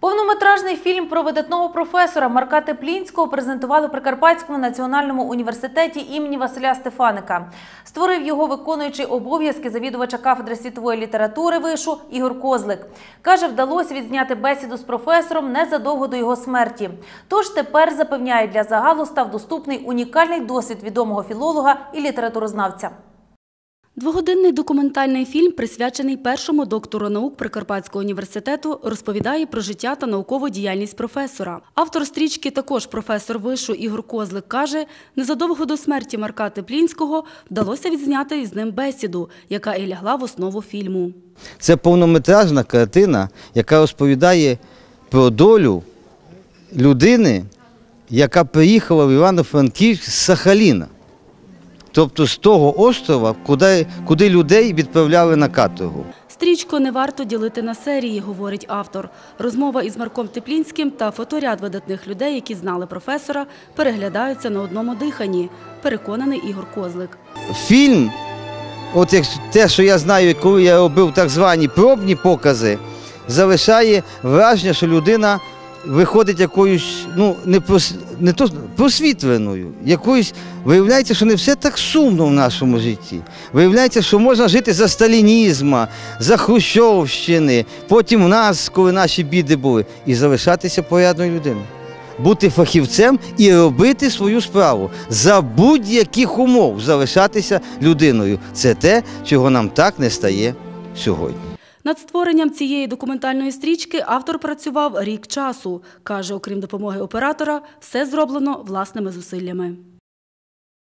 Повнометражний фільм про видатного професора Марка Теплінського презентували в Прикарпатському національному університеті імені Василя Стефаника. Створив його виконуючий обов'язки завідувача кафедри світової літератури вишу Ігор Козлик. Каже, вдалося відзняти бесіду з професором незадовго до його смерті. Тож тепер запевняє, для загалу став доступний унікальний досвід відомого філолога і літературознавця. Двогодинний документальний фільм, присвячений першому доктору наук Прикарпатського університету, розповідає про життя та наукову діяльність професора. Автор стрічки, також професор вишу Ігор Козлик, каже, незадовго до смерті Марка Теплінського вдалося відзняти із ним бесіду, яка і лягла в основу фільму. Це повнометражна картина, яка розповідає про долю людини, яка приїхала в Івано-Франківськ з Сахаліна. Тобто з того острова, куди, куди людей відправляли на каторгу. Стрічку не варто ділити на серії, говорить автор. Розмова із Марком Теплінським та фоторяд видатних людей, які знали професора, переглядаються на одному диханні, переконаний Ігор Козлик. Фільм, от як те, що я знаю, коли я робив так звані пробні покази, залишає враження, що людина виходить якоюсь, ну, не, прос, не то просвітленою, якоюсь, виявляється, що не все так сумно в нашому житті. Виявляється, що можна жити за сталінізма, за Хрущовщини, потім в нас, коли наші біди були, і залишатися порядною людиною. Бути фахівцем і робити свою справу за будь-яких умов залишатися людиною. Це те, чого нам так не стає сьогодні. Над створенням цієї документальної стрічки автор працював рік часу. Каже, окрім допомоги оператора, все зроблено власними зусиллями.